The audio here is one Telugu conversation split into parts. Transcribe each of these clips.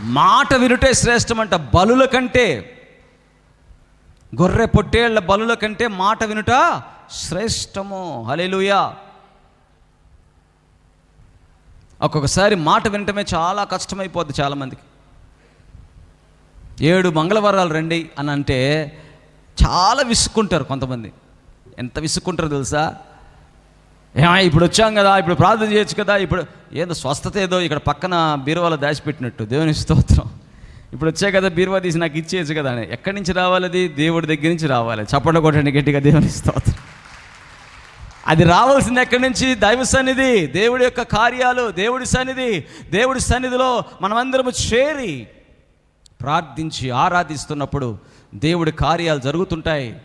మాట వినుటే శ్రేష్టమంట బలుల కంటే గొర్రె పొట్టేళ్ళ బలుల కంటే మాట వినుట శ్రేష్టము. హలేలుయా ఒక్కొక్కసారి మాట వినటమే చాలా కష్టమైపోద్ది చాలామందికి. ఏడు మంగళవారాలు రండి అని అంటే చాలా విసుక్కుంటారు కొంతమంది. ఎంత విసుక్కుంటారో తెలుసా? ఏమా ఇప్పుడు వచ్చాం కదా ఇప్పుడు ప్రార్థన చేయొచ్చు కదా ఇప్పుడు ఏదో స్వస్థత ఏదో ఇక్కడ పక్కన బీరువాలో దాచిపెట్టినట్టు దేవుని స్తోత్రం. ఇప్పుడు వచ్చే కదా బీరువా తీసి నాకు ఇచ్చేయచ్చు కదా అని. ఎక్కడి నుంచి రావాలి అది దేవుడి దగ్గర నుంచి రావాలి. చప్పట కొట్టండి గట్టిగా దేవుని స్తోత్రం. అది రావాల్సింది ఎక్కడి నుంచి? దైవ సన్నిధి దేవుడి యొక్క కార్యాలు దేవుడి సన్నిధి దేవుడి సన్నిధిలో మనమందరము చేరి ప్రార్థించి ఆరాధిస్తున్నప్పుడు దేవుడి కార్యాలు జరుగుతుంటాయి.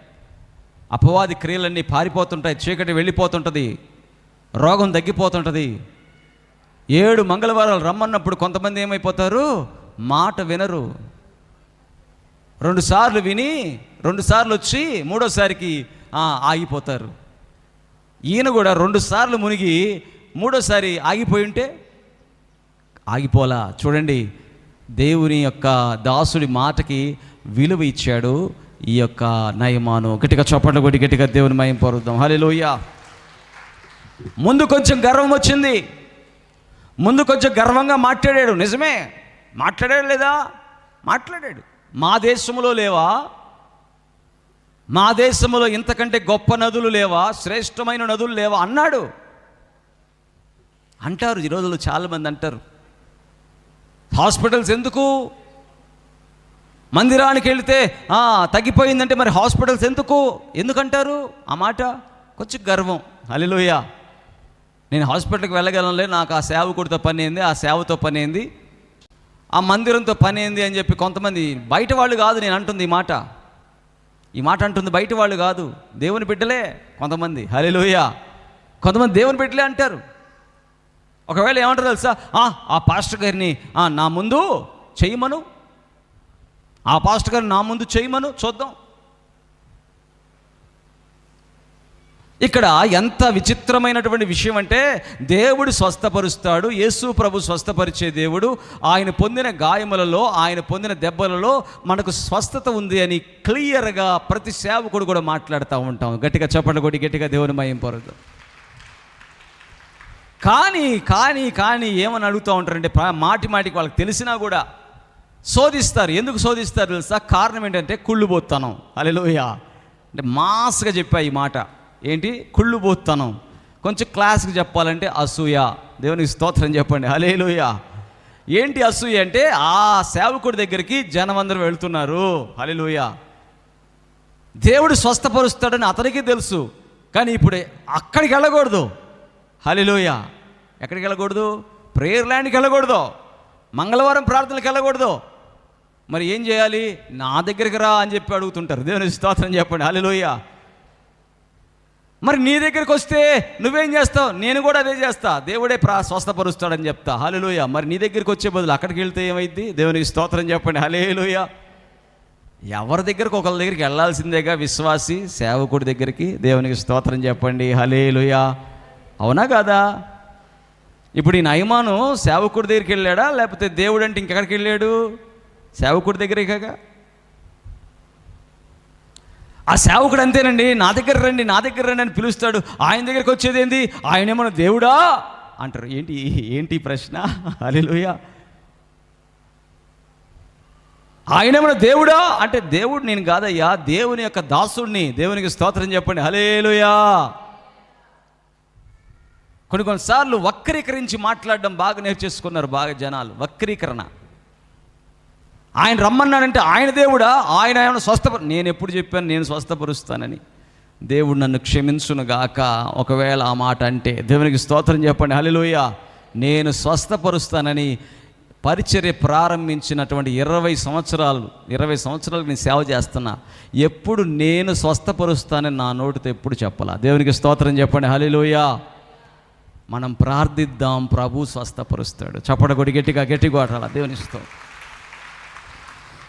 అపవాది క్రియలన్నీ పారిపోతుంటాయి చీకటి వెళ్ళిపోతుంటుంది. రోగం తగ్గిపోతుంటుంది. ఏడు మంగళవారాలు రమ్మన్నప్పుడు కొంతమంది ఏమైపోతారు? మాట వినరు. రెండుసార్లు విని రెండుసార్లు వచ్చి మూడోసారికి ఆగిపోతారు. ఈయన కూడా రెండుసార్లు మునిగి మూడోసారి ఆగిపోయి ఉంటే ఆగిపోలా? చూడండి దేవుని యొక్క దాసుడి మాటకి విలువ ఇచ్చాడు ఈ యొక్క నయమాను. గట్టిగా చప్పట్లు కొట్టి గట్టిగా దేవుని మయం పొరుద్దాం హల్లెలూయా. ముందు కొంచెం గర్వం వచ్చింది. ముందు కొంచెం గర్వంగా మాట్లాడాడు. నిజమే. మాట్లాడాడు లేదా? మాట్లాడాడు. మా దేశంలో లేవా? మా దేశంలో ఇంతకంటే గొప్ప నదులు లేవా? శ్రేష్టమైన నదులు లేవా? అన్నాడు. అంటారు. ఈ రోజుల్లో చాలామంది అంటారు. హాస్పిటల్స్ ఎందుకు? మందిరానికి వెళితే తగ్గిపోయిందంటే మరి హాస్పిటల్స్ ఎందుకు? ఎందుకంటారు? ఆ మాట? కొంచెం గర్వం. అలిలోయ నేను హాస్పిటల్కి వెళ్ళగలనులే నాకు ఆ సేవకుడితో పని ఏంది ఆ సేవతో పని ఏంది ఆ మందిరంతో పని ఏంది అని చెప్పి కొంతమంది బయట వాళ్ళు కాదు నేను అంటుంది ఈ మాట. ఈ మాట అంటుంది బయట వాళ్ళు కాదు దేవుని బిడ్డలే కొంతమంది. హలిలోయ కొంతమంది దేవుని బిడ్డలే అంటారు. ఒకవేళ ఏమంటారు తెలుసా? "ఆ, పాస్టర్ గారిని నా ముందు చేయమను. ఆ పాస్టర్ గారిని నా ముందు చేయమను చూద్దాం. ఇక్కడ ఎంత విచిత్రమైనటువంటి విషయం అంటే దేవుడు స్వస్థపరుస్తాడు యేసు ప్రభు స్వస్థపరిచే దేవుడు ఆయన పొందిన గాయములలో ఆయన పొందిన దెబ్బలలో మనకు స్వస్థత ఉంది అని క్లియర్గా ప్రతి సేవకుడు కూడా మాట్లాడుతూ ఉంటాం. గట్టిగా చెప్పండి కొట్టి గట్టిగా దేవుని మయం పొరదు. కానీ కానీ కానీ ఏమని అడుగుతూ ఉంటారంటే మాటి మాటికి వాళ్ళకి తెలిసినా కూడా శోధిస్తారు. ఎందుకు శోధిస్తారు తెలుసా? కారణం ఏంటంటే కుళ్ళుబోత్తనం అలెలోయ అంటే మాస్గా చెప్పా ఈ మాట. ఏంటి? కుళ్ళుబోత్తనం కొంచెం క్లాస్కి చెప్పాలంటే అసూయ. దేవునికి స్తోత్రం చెప్పండి. హలేలుయ ఏంటి అసూయ అంటే ఆ సేవకుడి దగ్గరికి జనం అందరూ వెళ్తున్నారు. హలేలుయ దేవుడు స్వస్థపరుస్తాడని అతనికి తెలుసు. కానీ ఇప్పుడు అక్కడికి వెళ్ళకూడదు. హలిలోయ ఎక్కడికి వెళ్ళకూడదు? ప్రేయర్ ల్యాండ్కి వెళ్ళకూడదు. మంగళవారం ప్రార్థనలకు వెళ్ళకూడదు. మరి ఏం చేయాలి? నా దగ్గరికి రా అని చెప్పి అడుగుతుంటారు. దేవుని స్తోత్రం చెప్పండి. హలిలోయ మరి నీ దగ్గరికి వస్తే నువ్వేం చేస్తావు? నేను కూడా అదే చేస్తా. దేవుడే ప్రా స్వస్థపరుస్తాడని చెప్తా. హలిలోయ మరి నీ దగ్గరికి వచ్చే బదులు అక్కడికి వెళ్తే ఏమైంది దేవునికి స్తోత్రం చెప్పండి. హలేలుయ ఎవరి దగ్గరకు? ఒకరి దగ్గరికి వెళ్ళాల్సిందేగా విశ్వాసి సేవకుడి దగ్గరికి. దేవునికి స్తోత్రం చెప్పండి. హలేలుయ అవునా కాదా? ఇప్పుడు ఈ నయమాను సేవకుడి దగ్గరికి వెళ్ళాడా? లేకపోతే దేవుడు అంటే ఇంకెక్కడికి వెళ్ళాడు? సేవకుడి దగ్గరే కాక ఆ సేవకుడు అంతేనండి నా దగ్గర రండి నా దగ్గర రండి అని పిలుస్తాడు. ఆయన దగ్గరికి వచ్చేది ఏంది? ఆయన ఏమన్నా దేవుడా? అంటారు. ఏంటి ఏంటి ప్రశ్న? అలెలుయ ఆయన ఏమన్నా దేవుడా? అంటే దేవుడు నేను కాదయ్యా దేవుని యొక్క దాసుడిని దేవునికి స్తోత్రం చెప్పండి. హలేలుయా కొన్ని కొన్నిసార్లు వక్రీకరించి మాట్లాడడం బాగా నేర్చేసుకున్నారు బాగా జనాలు. వక్రీకరణ. ఆయన రమ్మన్నానంటే ఆయన దేవుడా? ఆయన ఏమైనా స్వస్థప నేను ఎప్పుడు చెప్పాను? నేను స్వస్థపరుస్తానని. దేవుడు నన్ను క్షమించును గాక ఒకవేళ ఆ మాట అంటే దేవునికి స్తోత్రం చెప్పండి. హలిలోయ నేను స్వస్థపరుస్తానని పరిచర్య ప్రారంభించినటువంటి ఇరవై సంవత్సరాలు ఇరవై సంవత్సరాలు నేను సేవ చేస్తున్నా. ఎప్పుడు నేను స్వస్థపరుస్తానని నా నోటితో ఎప్పుడు చెప్పాలా. దేవునికి స్తోత్రం చెప్పండి. హలిలోయ మనం ప్రార్థిద్దాం. ప్రభు స్వస్థపరుస్తాడు. చప్పట కొడి గట్టిగా గట్టిగా కొట్టాలా? దేవుని స్తోత్రం.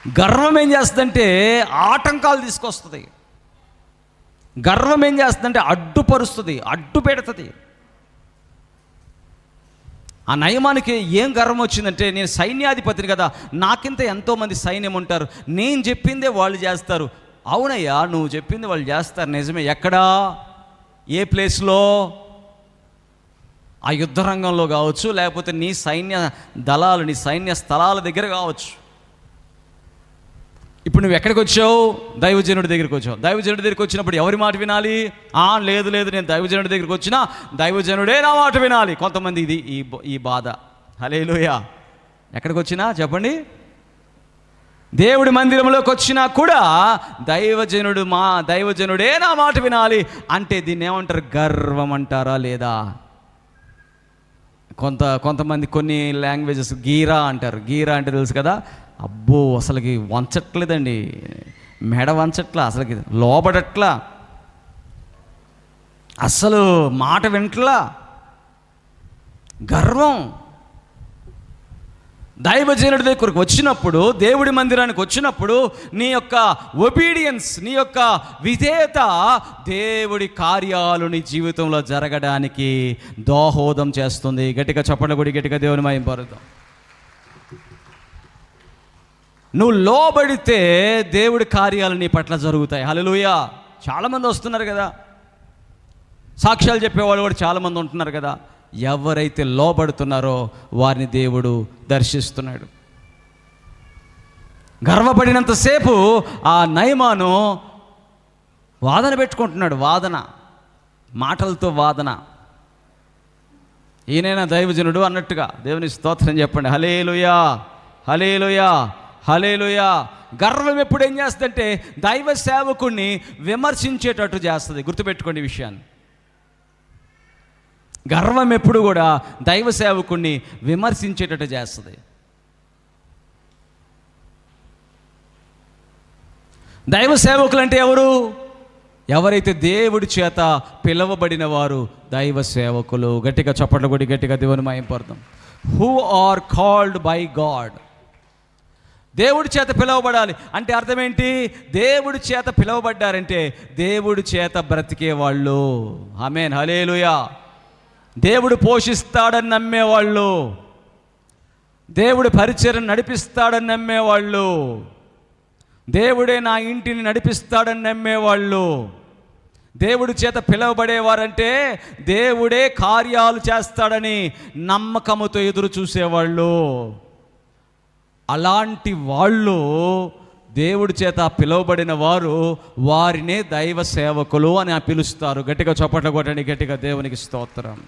గర్వం ఏం చేస్తుందంటే ఆటంకాలు తీసుకొస్తుంది. గర్వం ఏం చేస్తుందంటే అడ్డుపరుస్తుంది అడ్డు పెడుతుంది. ఆ నయమానికి ఏం గర్వం వచ్చిందంటే నేను సైన్యాధిపతిని కదా నాకింత ఎంతోమంది సైన్యం ఉంటారు నేను చెప్పిందే వాళ్ళు చేస్తారు. అవునయ్యా నువ్వు చెప్పింది వాళ్ళు చేస్తారు నిజమే. ఎక్కడా? ఏ ప్లేస్లో? ఆ యుద్ధ రంగంలో కావచ్చు లేకపోతే నీ సైన్య దళాలు నీ సైన్య స్థలాల దగ్గర కావచ్చు. ఇప్పుడు నువ్వు ఎక్కడికి వచ్చావు? దైవజనుడి దగ్గరికి వచ్చావు. దైవజనుడి దగ్గరికి వచ్చినప్పుడు ఎవరి మాట వినాలి? ఆ లేదు లేదు నేను దైవజనుడి దగ్గరికి వచ్చినా దైవజనుడే నా మాట వినాలి. కొంతమంది ఇది ఈ ఈ బాధ. హలేలుయ ఎక్కడికి వచ్చినా చెప్పండి? దేవుడి మందిరంలోకి వచ్చినా కూడా దైవజనుడు మా దైవజనుడే నా మాట వినాలి అంటే దీన్ని ఏమంటారు? గర్వం అంటారా లేదా? కొంత కొంతమంది కొన్ని లాంగ్వేజెస్ గీరా అంటారు. గీరా అంటే తెలుసు కదా? అబ్బో అసలుకి వంచట్లేదండి. మెడ వంచట్లా అసలుకి లోబడట్లా. అసలు మాట వింట్లా. గర్వం. దైవజనుడి దగ్గరకు వచ్చినప్పుడు దేవుడి మందిరానికి వచ్చినప్పుడు నీ యొక్క ఒబీడియన్స్ నీ యొక్క విధేయత దేవుడి కార్యాలు నీ జీవితంలో జరగడానికి దోహోదం చేస్తుంది. గట్టిగా చప్పట్ల గుడి గట్టిగా దేవుని మయం పరుద్దాం. నువ్వు లోబడితే దేవుడి కార్యాలు నీ పట్ల జరుగుతాయి. హల్లెలూయా. చాలామంది వస్తున్నారు కదా. సాక్ష్యాలు చెప్పేవాళ్ళు కూడా చాలామంది ఉంటున్నారు కదా. ఎవరైతే లోబడుతున్నారో వారిని దేవుడు దర్శిస్తున్నాడు. గర్వపడినంతసేపు ఆ నయమాను వాదన పెట్టుకుంటున్నాడు. వాదన. మాటలతో వాదన. ఈయనైనా దైవజనుడు అన్నట్టుగా దేవుని స్తోత్రం చెప్పండి. హలేలుయా హలేలుయా హలేలుయా గర్వం ఎప్పుడు ఏం చేస్తుందంటే దైవ సేవకుణ్ణి విమర్శించేటట్టు చేస్తుంది. గుర్తుపెట్టుకోండి ఈ విషయాన్ని. గర్వం ఎప్పుడు కూడా దైవ సేవకుణ్ణి విమర్శించేటట్టు చేస్తుంది. దైవ సేవకులు అంటే ఎవరు? ఎవరైతే దేవుడి చేత పిలవబడిన వారు దైవ సేవకులు. గట్టిగా చప్పట్ల కొడి గట్టిగా దేవుని మాయంపడతాం who are called by God దేవుడి చేత పిలువబడాలి. అంటే అర్థం ఏంటి? దేవుడి చేత పిలువబడ్డారంటే దేవుడి చేత బ్రతికే వాళ్ళు. ఆమెన్. హలేలుయా దేవుడు పోషిస్తాడని నమ్మేవాళ్ళు దేవుడు పరిచయం నడిపిస్తాడని నమ్మేవాళ్ళు దేవుడే నా ఇంటిని నడిపిస్తాడని నమ్మేవాళ్ళు దేవుడి చేత పిలువబడేవారంటే దేవుడే కార్యాలు చేస్తాడని నమ్మకముతో ఎదురు చూసేవాళ్ళు. అలాంటి వాళ్ళు దేవుడి చేత పిలువబడిన వారు వారినే దైవ సేవకులు అని పిలుస్తారు. గట్టిగా చప్పట్లు కొట్టండి గట్టిగా దేవునికి స్తోత్రం.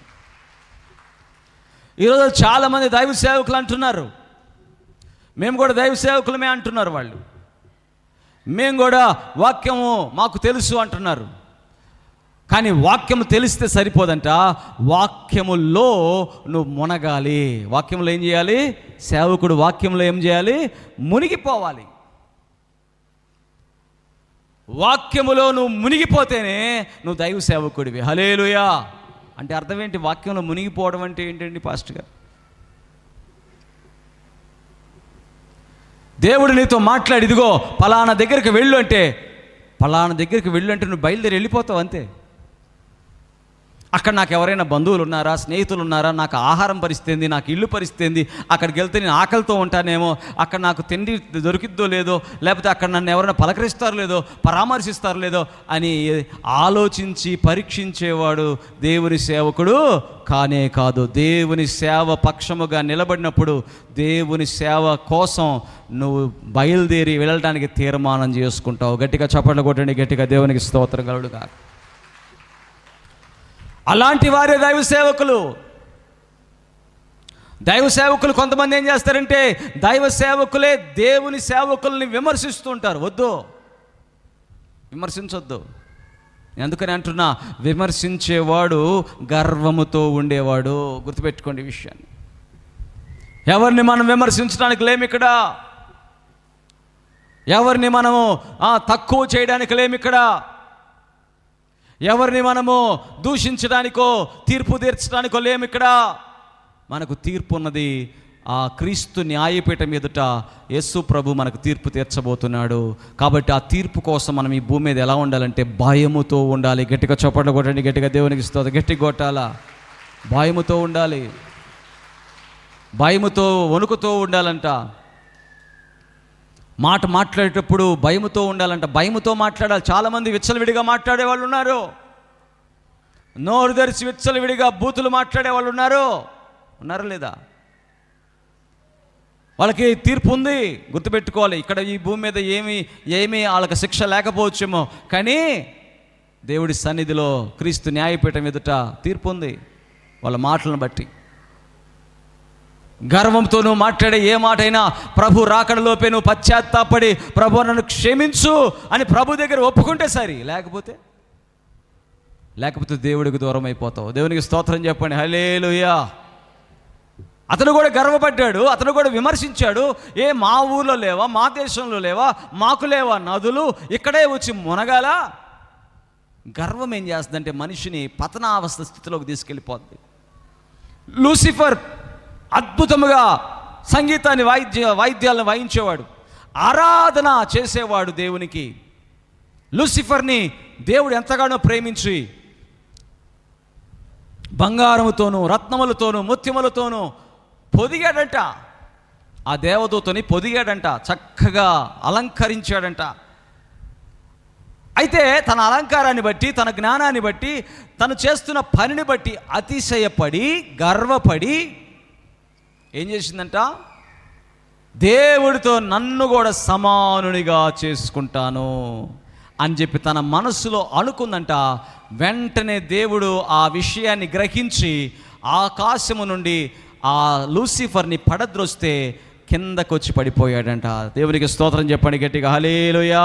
ఈరోజు చాలామంది దైవ సేవకులు అంటున్నారు. మేము కూడా దైవ సేవకులమే అంటున్నారు వాళ్ళు. మేము కూడా వాక్యము మాకు తెలుసు అంటున్నారు. కానీ వాక్యము తెలిస్తే సరిపోదంట. వాక్యములో నువ్వు మునగాలి. వాక్యంలో ఏం చేయాలి? సేవకుడు వాక్యంలో ఏం చేయాలి? మునిగిపోవాలి. వాక్యములో నువ్వు మునిగిపోతేనే నువ్వు దైవ సేవకుడివి. హలేలుయా అంటే అర్థం ఏంటి? వాక్యంలో మునిగిపోవడం అంటే ఏంటండి పాస్ట్ గారు? దేవుడు నీతో మాట్లాడి ఇదిగో పలానా దగ్గరికి వెళ్ళు అంటే పలానా దగ్గరికి వెళ్ళు అంటే నువ్వు బయలుదేరి వెళ్ళిపోతావు అంతే. అక్కడ నాకు ఎవరైనా బంధువులు ఉన్నారా స్నేహితులు ఉన్నారా నాకు ఆహారం పరిస్థితి నాకు ఇల్లు పరిస్థితి అక్కడికి వెళ్తే నేను ఆకలితో ఉంటానేమో అక్కడ నాకు తిండి దొరికిద్దో లేదో లేకపోతే అక్కడ నన్ను ఎవరైనా పలకరిస్తారో లేదో పరామర్శిస్తారో లేదో అని ఆలోచించి పరీక్షించేవాడు దేవుని సేవకుడు కానే కాదు. దేవుని సేవ పక్షముగా నిలబడినప్పుడు దేవుని సేవ కోసం నువ్వు బయలుదేరి వెళ్ళడానికి తీర్మానం చేసుకుంటావు. గట్టిగా చప్పట్లు కొట్టండి గట్టిగా దేవునికి స్తోత్రం కలుడుగా అలాంటి వారే దైవ సేవకులు. దైవ సేవకులు కొంతమంది ఏం చేస్తారంటే దైవ సేవకులే దేవుని సేవకుల్ని విమర్శిస్తుంటారు. వద్దు. విమర్శించొద్దు. ఎందుకని అంటున్నా విమర్శించేవాడు గర్వముతో ఉండేవాడు. గుర్తుపెట్టుకోండి ఈ విషయాన్ని. ఎవరిని మనం విమర్శించడానికి లేము ఇక్కడ? ఎవరిని మనము తక్కువ చేయడానికి లేము ఇక్కడ? ఎవరిని మనము దూషించడానికో తీర్పు తీర్చడానికో లేము ఇక్కడ. మనకు తీర్పు ఉన్నది ఆ క్రీస్తు న్యాయపీఠం ఎదుట యేసు ప్రభు మనకు తీర్పు తీర్చబోతున్నాడు. కాబట్టి ఆ తీర్పు కోసం మనం ఈ భూమి మీద ఎలా ఉండాలంటే భయముతో ఉండాలి. గట్టిగా చప్పట్లు కొట్టండి గట్టిగా దేవునికి ఇస్తుంది గట్టి కొట్టాలా? భయముతో ఉండాలి. భయముతో వణుకుతో ఉండాలంట. మాట మాట్లాడేటప్పుడు భయముతో ఉండాలంట. భయముతో మాట్లాడాలి. చాలామంది విచ్చలవిడిగా మాట్లాడే వాళ్ళు ఉన్నారు. నోరు తెరిచి విచ్చలవిడిగా బూతులు మాట్లాడే వాళ్ళు ఉన్నారు. ఉన్నారా లేదా? వాళ్ళకి తీర్పు ఉంది. గుర్తుపెట్టుకోవాలి. ఇక్కడ ఈ భూమి మీద ఏమి ఏమీ వాళ్ళకి శిక్ష లేకపోవచ్చేమో. కానీ దేవుడి సన్నిధిలో క్రీస్తు న్యాయపీఠం ఎదుట తీర్పు ఉంది. వాళ్ళ మాటలను బట్టి. గర్వంతో నువ్వు మాట్లాడే ఏ మాట అయినా ప్రభు రాకడలోపే నువ్వు పశ్చాత్తాపడి ప్రభు నన్ను క్షమించు అని ప్రభు దగ్గర ఒప్పుకుంటే సరి. లేకపోతే? లేకపోతే దేవుడికి దూరం అయిపోతావు. దేవునికి స్తోత్రం చెప్పండి. హలేలుయా అతను కూడా గర్వపడ్డాడు. అతను కూడా విమర్శించాడు. ఏ మా ఊర్లో లేవా? మా దేశంలో లేవా? మాకు లేవా? నదులు? ఇక్కడే వచ్చి మునగాల? గర్వం ఏం చేస్తుందంటే మనిషిని పతనావస్థ స్థితిలోకి తీసుకెళ్ళిపోద్ది. లూసిఫర్ అద్భుతముగా సంగీతాన్ని వాయిద్య వాయిద్యాలను వాయించేవాడు. ఆరాధన చేసేవాడు దేవునికి. లూసిఫర్ని దేవుడు ఎంతగానో ప్రేమించి బంగారముతోనూ రత్నములతోనూ ముత్యములతోనూ పొదిగాడంట. ఆ దేవదూతని పొదిగాడంట చక్కగా అలంకరించాడంట. అయితే తన అలంకారాన్ని బట్టి తన జ్ఞానాన్ని బట్టి తను చేస్తున్న పనిని బట్టి అతిశయపడి గర్వపడి ఏం చేసిందంట? దేవుడితో నన్ను కూడా సమానునిగా చేసుకుంటాను అని చెప్పి తన మనసులో అనుకుందంట. వెంటనే దేవుడు ఆ విషయాన్ని గ్రహించి ఆకాశము నుండి ఆ లూసిఫర్ని పడద్రోస్తే కిందకొచ్చి పడిపోయాడంట. దేవునికి స్తోత్రం చెప్పండి గట్టిగా. హలేలుయా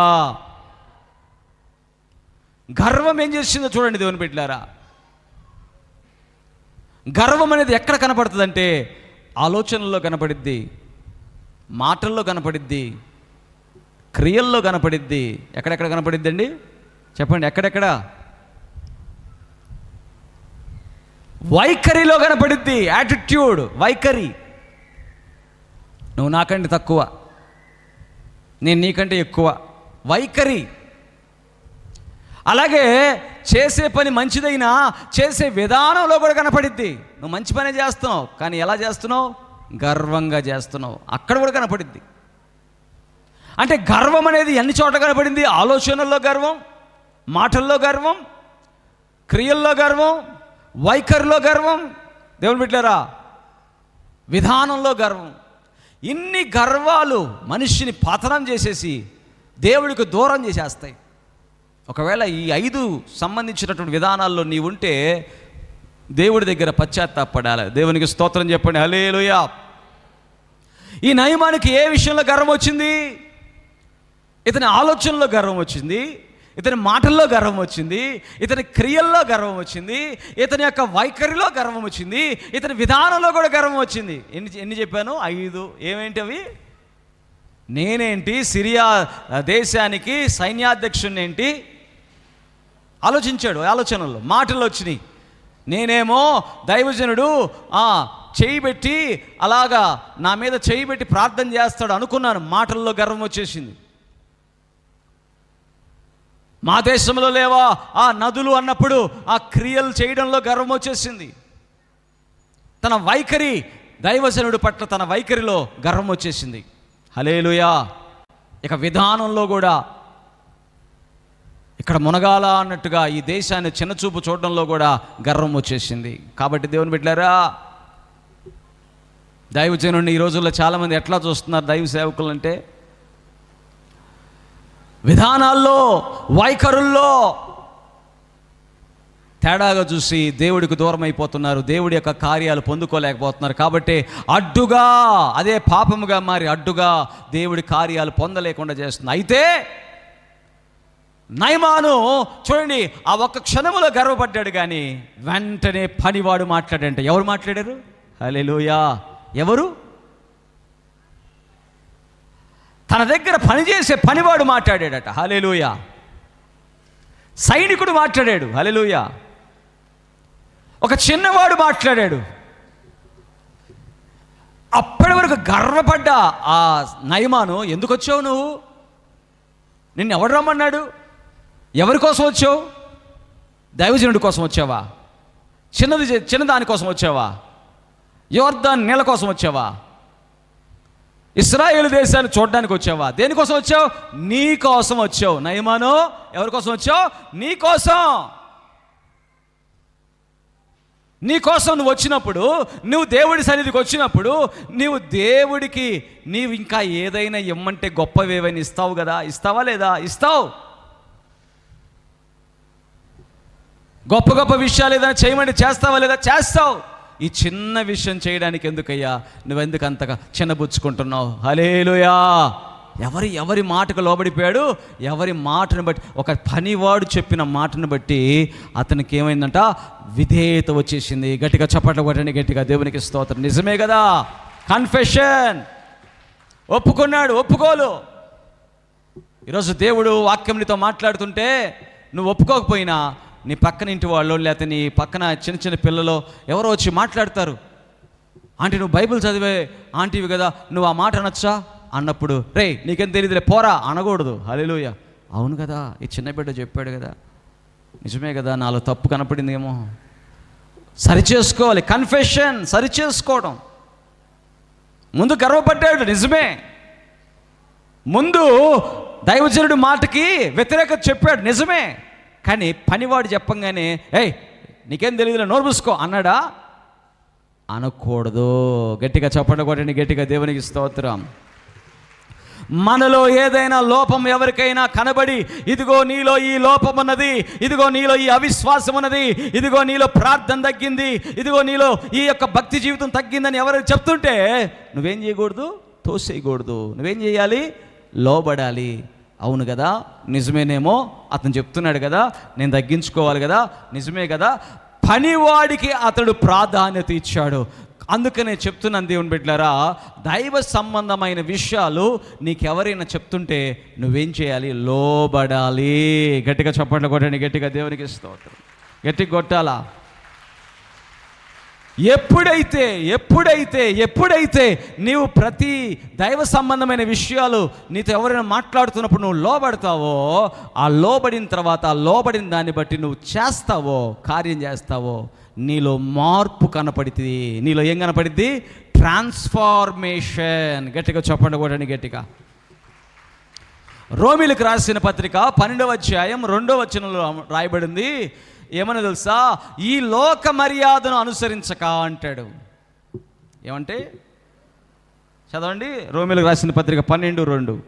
గర్వం ఏం చేసిందో చూడండి దేవుని బిడ్డలారా. గర్వం అనేది ఎక్కడ కనపడుతుందంటే ఆలోచనల్లో కనపడిద్ది మాటల్లో కనపడిద్ది క్రియల్లో కనపడిద్ది. ఎక్కడెక్కడ కనపడిద్ది అండి చెప్పండి ఎక్కడెక్కడ? వైఖరిలో కనపడిద్ది యాటిట్యూడ్ వైఖరి. నువ్వు నాకంటే తక్కువ నేను నీకంటే ఎక్కువ. వైఖరి. అలాగే చేసే పని మంచిదైనా చేసే విధానంలో కూడా కనపడిద్ది. నువ్వు మంచి పనే చేస్తున్నావు కానీ ఎలా చేస్తున్నావు? గర్వంగా చేస్తున్నావు. అక్కడ కూడా కనపడిద్ది. అంటే గర్వం అనేది ఎన్ని చోట్ల కనపడింది? ఆలోచనల్లో గర్వం మాటల్లో గర్వం క్రియల్లో గర్వం వైఖరిలో గర్వం. దేవుని బిడ్డారా విధానంలో గర్వం. ఇన్ని గర్వాలు మనిషిని పతనం చేసేసి దేవుడికి దూరం చేసేస్తాయి. ఒకవేళ ఈ ఐదు సంబంధించినటువంటి విధానాల్లో నీవు ఉంటే దేవుడి దగ్గర పశ్చాత్తాపడాలి. దేవునికి స్తోత్రం చెప్పండి. హలేలుయా ఈ నయమానికి ఏ విషయంలో గర్వం వచ్చింది? ఇతని ఆలోచనలో గర్వం వచ్చింది. ఇతని మాటల్లో గర్వం వచ్చింది. ఇతని క్రియల్లో గర్వం వచ్చింది. ఇతని యొక్క వైఖరిలో గర్వం వచ్చింది. ఇతని విధానంలో కూడా గర్వం వచ్చింది. ఎన్ని ఎన్ని చెప్పాను? ఐదు. ఏమేంటి అవి నేనేంటి? సిరియా దేశానికి సైన్యాధ్యక్షుని ఏంటి ఆలోచించాడు ఆలోచనలు మాటలు వచ్చినాయి. నేనేమో దైవజనుడు ఆ, చేయి పెట్టి అలాగా నా మీద చేయి పెట్టి ప్రార్థన చేస్తాడు అనుకున్నాను మాటల్లో గర్వం వచ్చేసింది. మా దేశంలో లేవా? ఆ నదులు అన్నప్పుడు ఆ క్రియలు చేయడంలో గర్వం వచ్చేసింది. తన వైఖరి దైవజనుడి పట్ల తన వైఖరిలో గర్వం వచ్చేసింది. హలేలుయా ఇక విధానంలో కూడా ఇక్కడ మునగాల అన్నట్టుగా ఈ దేశాన్ని చిన్నచూపు చూడడంలో కూడా గర్వం వచ్చేసింది. కాబట్టి దేవుని బిడ్డారా దైవజనుడిని ఈ రోజుల్లో చాలామంది ఎట్లా చూస్తున్నారు దైవ సేవకులు అంటే విధానాల్లో వైఖరుల్లో తేడాగా చూసి దేవుడికి దూరం అయిపోతున్నారు దేవుడి యొక్క కార్యాలు పొందుకోలేకపోతున్నారు. కాబట్టి అడ్డుగా అదే పాపముగా మారి అడ్డుగా దేవుడి కార్యాలు పొందలేకుండా చేస్తుంది అయితే నయమాను చూడండి ఆ ఒక్క క్షణములో గర్వపడ్డాడు కానీ వెంటనే పనివాడు మాట్లాడంట. ఎవరు మాట్లాడారు? హల్లెలూయా. ఎవరు? తన దగ్గర పనిచేసే పనివాడు మాట్లాడాడట. హల్లెలూయా. సైనికుడు మాట్లాడాడు. హల్లెలూయా. ఒక చిన్నవాడు మాట్లాడాడు. అప్పటి వరకు గర్వపడ్డ ఆ నయమాను ఎందుకు వచ్చావు నువ్వు? నిన్ను ఎవడు రమ్మన్నాడు? ఎవరి కోసం వచ్చావు? దైవజనుడి కోసం వచ్చావా? చిన్నది చిన్నదాని దాని కోసం వచ్చావా? యోర్దాన్ నీళ్ళ కోసం వచ్చావా? ఇస్రాయేల్ దేశాన్ని చూడడానికి వచ్చావా? దేనికోసం వచ్చావు? నీ కోసం వచ్చావు. నయమాను ఎవరి కోసం వచ్చావు? నీ కోసం. నీ కోసం నువ్వు వచ్చినప్పుడు నువ్వు దేవుడి సన్నిధికి వచ్చినప్పుడు నీవు దేవుడికి నీవు ఇంకా ఏదైనా ఇమ్మంటే గొప్పవేవైనా ఇస్తావు కదా? ఇస్తావా లేదా? ఇస్తావు. గొప్ప గొప్ప విషయాలు ఏదైనా చేయమంటే చేస్తావా లేదా? చేస్తావు. ఈ చిన్న విషయం చేయడానికి ఎందుకయ్యా? నువ్వెందుకు అంతగా చిన్నబుచ్చుకుంటున్నావు? హలేలుయా ఎవరి ఎవరి మాటకు లోబడిపోయాడు? ఎవరి మాటను బట్టి ఒక పనివాడు చెప్పిన మాటను బట్టి అతనికి ఏమైందంట? విధేయత వచ్చేసింది. గట్టిగా చప్పట్లు కొట్టండి గట్టిగా దేవునికి స్తోత్రం. నిజమే కదా? కన్ఫెషన్ ఒప్పుకున్నాడు ఒప్పుకోలు. ఈరోజు దేవుడు వాక్యం నీతో మాట్లాడుతుంటే నువ్వు ఒప్పుకోకపోయినా నీ పక్కన ఇంటి వాళ్ళు లేకపోతే నీ పక్కన చిన్న చిన్న పిల్లలు ఎవరో వచ్చి మాట్లాడతారు. ఆంటీ నువ్వు బైబిల్ చదివే ఆంటీవి కదా నువ్వు ఆ మాట అనొచ్చా? అన్నప్పుడు రే నీకేం తెలియదులే పోరా అనకూడదు. హల్లెలూయ. అవును కదా ఈ చిన్న బిడ్డ చెప్పాడు కదా నిజమే కదా నాలో తప్పు కనపడిందేమో. సరి చేసుకోవాలి కన్ఫెషన్ సరిచేసుకోవడం ముందు గర్వపడ్డాడు నిజమే. ముందు దైవజనుడి మాటకి వ్యతిరేకత చెప్పాడు నిజమే. కానీ పనివాడు చెప్పంగానే ఏయ్ నీకేం తెలియదులే నోరు మూసుకో అన్నాడా? అనకూడదు. గట్టిగా చెప్పండి కొట్టండి గట్టిగా దేవునికి స్తోత్రం. మనలో ఏదైనా లోపం ఎవరికైనా కనబడి ఇదిగో నీలో ఈ లోపం ఉన్నది ఇదిగో నీలో ఈ అవిశ్వాసం ఉన్నది ఇదిగో నీలో ప్రార్థన తగ్గింది ఇదిగో నీలో ఈ యొక్క భక్తి జీవితం తగ్గిందని ఎవరైనా చెప్తుంటే నువ్వేం చేయకూడదు? తోసేయకూడదు. నువ్వేం చేయాలి? లోబడాలి. అవును కదా? నిజమేనేమో? అతను చెప్తున్నాడు కదా? నేను తగ్గించుకోవాలి కదా? నిజమే కదా? పనివాడికి అతడు ప్రాధాన్యత ఇచ్చాడు. అందుకనే చెప్తున్నాను దేవుని బిడ్డలారా దైవ సంబంధమైన విషయాలు నీకెవరైనా చెప్తుంటే నువ్వేం చేయాలి? లోబడాలి. గట్టిగా చప్పట్లు కొట్టండి గట్టిగా దేవునికి స్తోత్రం. గట్టిగా కొట్టాలా? ఎప్పుడైతే ఎప్పుడైతే ఎప్పుడైతే నీవు ప్రతి దైవ సంబంధమైన విషయాలు నీతో ఎవరైనా మాట్లాడుతున్నప్పుడు నువ్వు లోబడతావో ఆ లోబడిన తర్వాత ఆ లోబడిన దాన్ని బట్టి నువ్వు చేస్తావో కార్యం చేస్తావో నీలో మార్పు కనపడిద్ది నీలో ఏం కనపడిద్ది? ట్రాన్స్ఫార్మేషన్. గట్టిగా చెప్పండి కూడా గట్టిగా. రోమిలకు రాసిన పత్రిక పన్నెండవ అధ్యాయం రెండవ వచనంలో రాయబడింది. ఏమని తెలుసా? ఈ లోక మర్యాదను అనుసరించక అంటాడు. ఏమంటే? చదవండి. రోమిలకు రాసిన పత్రిక పన్నెండు రెండు.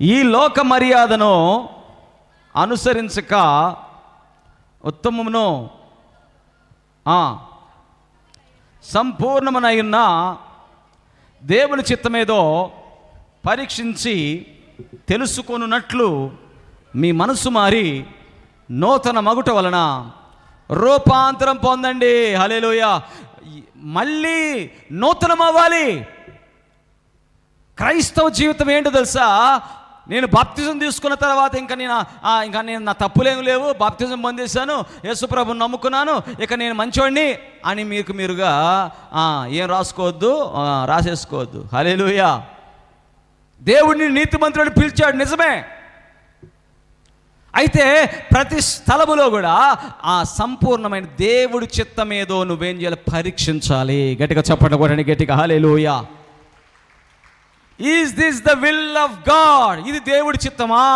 ఈ లోక మర్యాదను అనుసరించక ఉత్తమమును సంపూర్ణమునయున్న దేవుని చిత్తమేదో పరీక్షించి తెలుసుకొనున్నట్లు మీ మనసు మారి నూతన మగుట వలన రూపాంతరం పొందండి. హలేలోయ మళ్ళీ నూతనం అవ్వాలి క్రైస్తవ జీవితం ఏంటో తెలుసా? నేను బాప్తిజం తీసుకున్న తర్వాత ఇంకా నేను ఇంకా నేను నా తప్పులేం లేవు. బాప్తిజం పొందేశాను. యేసుప్రభు నమ్ముకున్నాను. ఇక నేను మంచివాడిని అని మీకు మీరుగా ఏం రాసుకోవద్దు? రాసేసుకోవద్దు. హలేలుయా దేవుడిని నీతిమంతుడు పిలిచాడు. నిజమే. అయితే ప్రతి స్థలములో కూడా ఆ సంపూర్ణమైన దేవుడి చిత్తం ఏదో నువ్వేం చేయాలి? పరీక్షించాలి. గట్టిగా చెప్పండి కూడా గట్టిగా. Hallelujah is this the will of God ఇది దేవుడి చిత్తమా?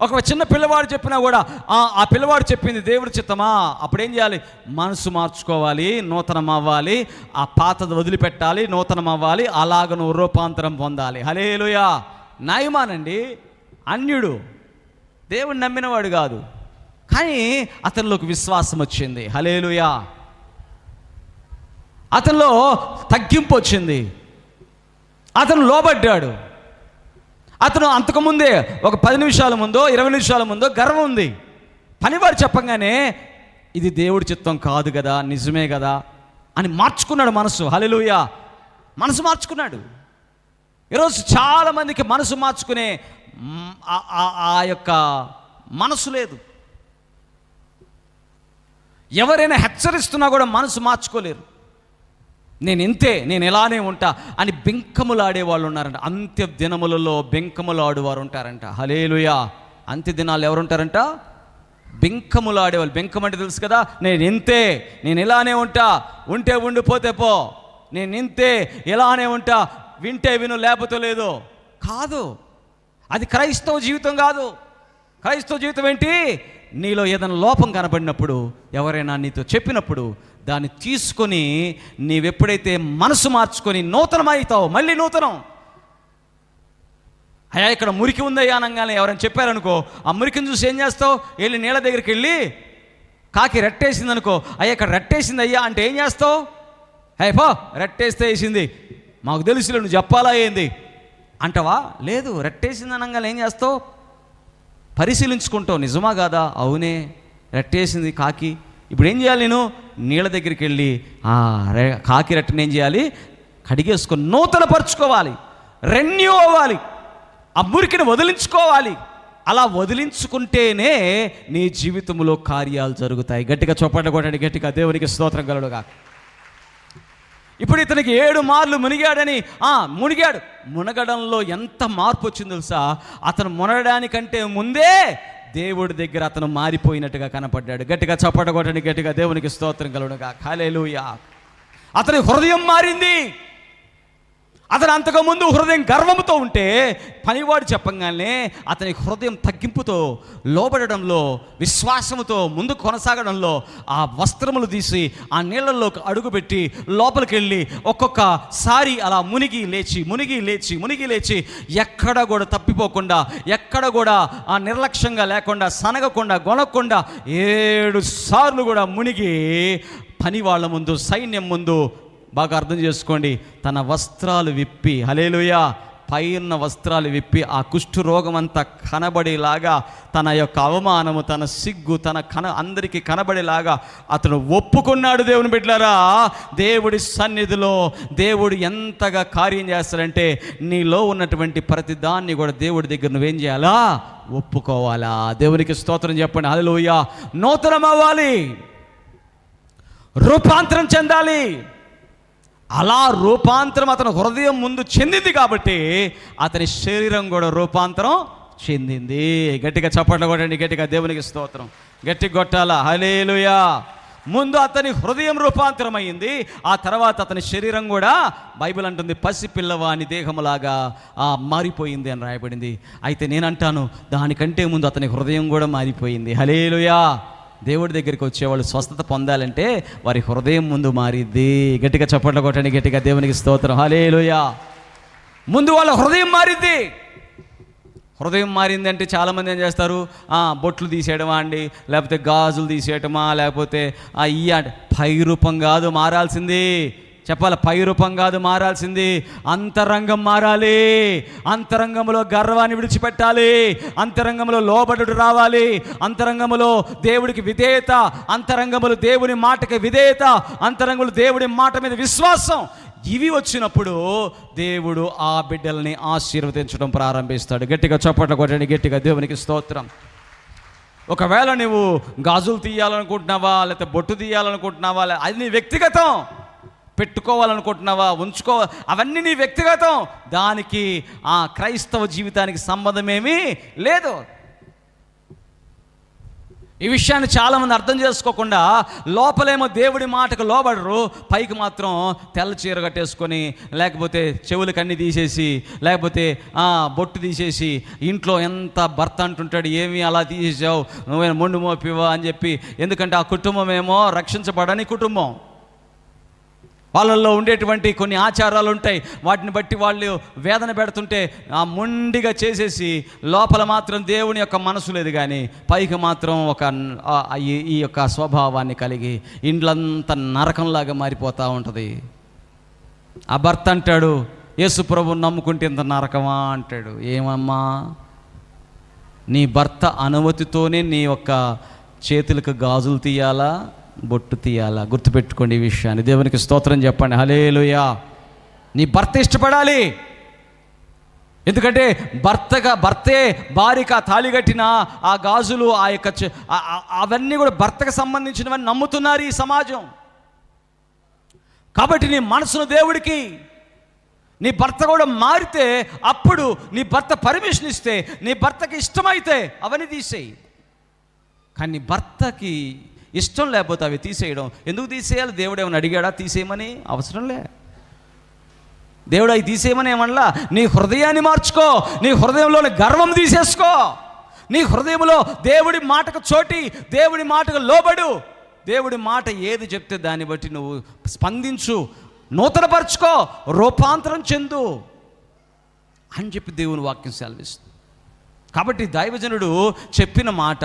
ఒక చిన్న పిల్లవాడు చెప్పినా కూడా ఆ ఆ పిల్లవాడు చెప్పింది దేవుడి చిత్తమా? అప్పుడు ఏం చేయాలి? మనసు మార్చుకోవాలి నూతనం అవ్వాలి ఆ పాతది వదిలిపెట్టాలి నూతనం అవ్వాలి అలాగ నువ్వు రూపాంతరం పొందాలి. హలేలుయా నయమానండి. అన్యుడు. దేవుడు నమ్మినవాడు కాదు. కానీ అతనిలోకి విశ్వాసం వచ్చింది. హలేలుయా అతనిలో తగ్గింపు వచ్చింది. అతను లోబడ్డాడు. అతను అంతకుముందే ఒక పది నిమిషాల ముందో ఇరవై నిమిషాల ముందో గర్వం ఉంది. పనివారు చెప్పంగానే ఇది దేవుడి చిత్తం కాదు కదా నిజమే కదా అని మార్చుకున్నాడు మనసు. హలెలుయ మనసు మార్చుకున్నాడు. ఈరోజు చాలామందికి మనసు మార్చుకునే ఆ- యొక్క మనసు లేదు. ఎవరైనా హెచ్చరిస్తున్నా కూడా మనసు మార్చుకోలేరు. నేను ఇంతే నేను ఇలానే ఉంటా అని బింకములాడే వాళ్ళు ఉన్నారంట. అంత్య దినములలో బెంకములు ఆడేవారు ఉంటారంట హలేలుయా అంత్య దినాలు ఎవరు ఉంటారంట బెంకములాడేవాళ్ళు. బెంకం అంటే తెలుసు కదా? నేను ఇంతే నేను ఇలానే ఉంటా ఉంటే ఉండిపోతే పో. నేను ఇంతే ఇలానే ఉంటా. వింటే విను లేకపోతే లేదు. కాదు. అది క్రైస్తవ జీవితం కాదు. క్రైస్తవ జీవితం ఏంటి? నీలో ఏదైనా లోపం కనబడినప్పుడు ఎవరైనా నీతో చెప్పినప్పుడు దాన్ని తీసుకొని నీవెప్పుడైతే మనసు మార్చుకొని నూతనమవుతావు మళ్ళీ నూతనం. అయ్యా ఇక్కడ మురికి ఉందయ్యా అనగానే? ఎవరైనా చెప్పారనుకో ఆ మురికిని చూసి ఏం చేస్తావు? వెళ్ళి నీళ్ళ దగ్గరికి వెళ్ళి కాకి రెట్టేసింది అనుకో అయ్యా ఇక్కడ రెట్టేసింది అయ్యా అంటే ఏం చేస్తావు? హే పో రెట్టేస్తే వేసింది. మాకు తెలుసులే నువ్వు చెప్పాలా ఏంది? అంటవా? లేదు రెట్టేసింది అనగానే ఏం చేస్తావు? పరిశీలించుకుంటావు నిజమా కాదా? అవునే రెట్టేసింది కాకి. ఇప్పుడు ఏం చేయాలి నేను? నీళ్ళ దగ్గరికి వెళ్ళి ఆ రె కాకి రెట్టని ఏం చేయాలి? కడిగేసుకొని నూతన పరుచుకోవాలి. రెన్యూ అవ్వాలి. ఆ మురికిని వదిలించుకోవాలి. అలా వదిలించుకుంటేనే నీ జీవితంలో కార్యాలు జరుగుతాయి. గట్టిగా చొప్పట కొట్టండి గట్టిగా దేవునికి స్తోత్రం కలడుగా ఇప్పుడు ఇతనికి ఏడు మార్లు మునిగాడని ఆ మునిగాడు. మునగడంలో ఎంత మార్పు వచ్చిందో తెలుసా? అతను మునగడానికంటే ముందే దేవుడి దగ్గర అతను మారిపోయినట్టుగా కనపడ్డాడు. గట్టిగా చప్పట కొట్టని గట్టిగా దేవునికి స్తోత్రం కలుగునుగా కాలేలుయా అతని హృదయం మారింది. అతను అంతకుముందు హృదయం గర్వంతో ఉంటే పనివాడు చెప్పంగానే అతని హృదయం తగ్గింపుతో లోబడడంలో విశ్వాసముతో ముందు కొనసాగడంలో ఆ వస్త్రములు తీసి ఆ నీళ్ళల్లోకి అడుగుపెట్టి లోపలికి వెళ్ళి ఒక్కొక్కసారి అలా మునిగి లేచి మునిగి లేచి మునిగి లేచి ఎక్కడ కూడా తప్పిపోకుండా ఎక్కడ కూడా ఆ నిర్లక్ష్యంగా లేకుండా సనగకుండా గొనకుండా ఏడు సార్లు కూడా మునిగి పని వాళ్ళ ముందు సైన్యం ముందు బాగా అర్థం చేసుకోండి. తన వస్త్రాలు విప్పి హలేలుయా పైన వస్త్రాలు విప్పి ఆ కుష్ఠు రోగం అంతా కనబడేలాగా తన యొక్క అవమానము తన సిగ్గు తన కన అందరికీ కనబడేలాగా అతను ఒప్పుకున్నాడు దేవుని బిడ్డలారా. దేవుడి సన్నిధిలో దేవుడు ఎంతగా కార్యం చేస్తాడంటే నీలో ఉన్నటువంటి ప్రతి దాన్ని కూడా దేవుడి దగ్గర నువ్వేం చేయాలా? ఒప్పుకోవాలా. దేవునికి స్తోత్రం చెప్పండి. హల్లెలూయా. నూతనం అవ్వాలి రూపాంతరం చెందాలి. అలా రూపాంతరం అతని హృదయం ముందు చెందింది కాబట్టి అతని శరీరం కూడా రూపాంతరం చెందింది. గట్టిగా చప్పట్లు కొట్టండి గట్టిగా దేవునికి స్తోత్రం. గట్టి కొట్టాల? హలేలుయా ముందు అతని హృదయం రూపాంతరం అయింది ఆ తర్వాత అతని శరీరం కూడా బైబిల్ అంటుంది పసిపిల్లవాని దేహములాగా ఆ మారిపోయింది అని రాయబడింది. అయితే నేను అంటాను దానికంటే ముందు అతని హృదయం కూడా మారిపోయింది. హలేలుయా దేవుడి దగ్గరికి వచ్చేవాళ్ళు స్వస్థత పొందాలంటే వారి హృదయం ముందు మారిద్ది. గట్టిగా చప్పట్లు కొట్టండి గట్టిగా దేవునికి స్తోత్రం. హలేలుయా ముందు వాళ్ళ హృదయం మారిద్ది. హృదయం మారింది అంటే చాలామంది ఏం చేస్తారు? బొట్లు తీసేయడమా అండి? లేకపోతే గాజులు తీసేయటమా? లేకపోతే ఈ అంటే పై రూపం కాదు మారాల్సింది. చెప్పాలి? పై రూపం కాదు మారాల్సింది. అంతరంగం మారాలి. అంతరంగంలో గర్వాన్ని విడిచిపెట్టాలి. అంతరంగంలో లోబడుడు రావాలి. అంతరంగంలో దేవుడికి విధేయత అంతరంగములు దేవుని మాటకి విధేయత అంతరంగములు దేవుడి మాట మీద విశ్వాసం. ఇవి వచ్చినప్పుడు దేవుడు ఆ బిడ్డల్ని ఆశీర్వదించడం ప్రారంభిస్తాడు. గట్టిగా చప్పట్లు కొట్టండి గట్టిగా దేవునికి స్తోత్రం. ఒకవేళ నువ్వు గాజులు తీయాలనుకుంటున్నావా లేకపోతే బొట్టు తీయాలనుకుంటున్నావా లే- అది నీ వ్యక్తిగతం. పెట్టుకోవాలనుకుంటున్నావా? ఉంచుకో అవన్నీ నీ వ్యక్తిగతం. దానికి ఆ క్రైస్తవ జీవితానికి సంబంధమేమీ లేదు. ఈ విషయాన్ని చాలామంది అర్థం చేసుకోకుండా లోపలేమో దేవుడి మాటకు లోబడరు. పైకి మాత్రం తెల్ల చీర కట్టేసుకొని లేకపోతే చెవులు కన్ని తీసేసి లేకపోతే బొట్టు తీసేసి ఇంట్లో ఎంత భర్త అంటుంటాడు ఏమి అలా తీసేసావు? నువ్వేనా మొండు మోపివా? అని చెప్పి ఎందుకంటే ఆ కుటుంబం ఏమో రక్షించబడని కుటుంబం. వాళ్ళల్లో ఉండేటువంటి కొన్ని ఆచారాలు ఉంటాయి వాటిని బట్టి వాళ్ళు వేదన పెడుతుంటే ఆ మొండిగా చేసేసి లోపల మాత్రం దేవుని యొక్క మనసు లేదు కానీ పైకి మాత్రం ఒక ఈ ఈ యొక్క స్వభావాన్ని కలిగి ఇండ్లంతా నరకంలాగా మారిపోతూ ఉంటుంది. ఆ భర్త అంటాడు యేసు ప్రభు నమ్ముకుంటే ఇంత నరకమా? అంటాడు. ఏమమ్మా? నీ భర్త అనుమతితోనే నీ యొక్క చేతులకు గాజులు తీయాలా? బొట్టు తీయాలా? గుర్తుపెట్టుకోండి ఈ విషయాన్ని. దేవునికి స్తోత్రం చెప్పండి. హలేలుయా నీ భర్త ఇష్టపడాలి. ఎందుకంటే భర్తగా భర్తే భార్యగా తాళి కట్టిన ఆ గాజులు ఆ యొక్క అవన్నీ కూడా భర్తకు సంబంధించినవని నమ్ముతున్నారు ఈ సమాజం. కాబట్టి నీ మనసును దేవుడికి నీ భర్త కూడా మారితే అప్పుడు నీ భర్త పర్మిషన్ ఇస్తే నీ భర్తకి ఇష్టమైతే అవన్నీ తీసేయి. కానీ భర్తకి ఇష్టం లేకపోతే అవి తీసేయడం. ఎందుకు తీసేయాలి? దేవుడు ఏమైనా అడిగాడా? తీసేయమని అవసరం లే. దేవుడు అవి తీసేయమని ఏమన్నా నీ హృదయాన్ని మార్చుకో. నీ హృదయంలోని గర్వం తీసేసుకో. నీ హృదయంలో దేవుడి మాటకు చోటి దేవుడి మాటకు లోబడు. దేవుడి మాట ఏది చెప్తే దాన్ని బట్టి నువ్వు స్పందించు. నూతనపరుచుకో. రూపాంతరం చెందు. అని చెప్పి దేవుని వాక్యం సెలవిస్తుంది. కాబట్టి దైవజనుడు చెప్పిన మాట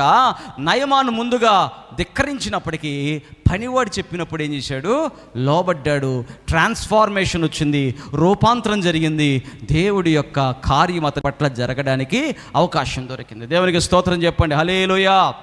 నయమాను ముందుగా ధిక్కరించినప్పటికీ పనివాడు చెప్పినప్పుడు ఏం చేశాడు? లోబడ్డాడు. ట్రాన్స్ఫార్మేషన్ వచ్చింది. రూపాంతరం జరిగింది. దేవుడి యొక్క కార్యం అతని పట్ల జరగడానికి అవకాశం దొరికింది. దేవునికి స్తోత్రం చెప్పండి. హలేలోయా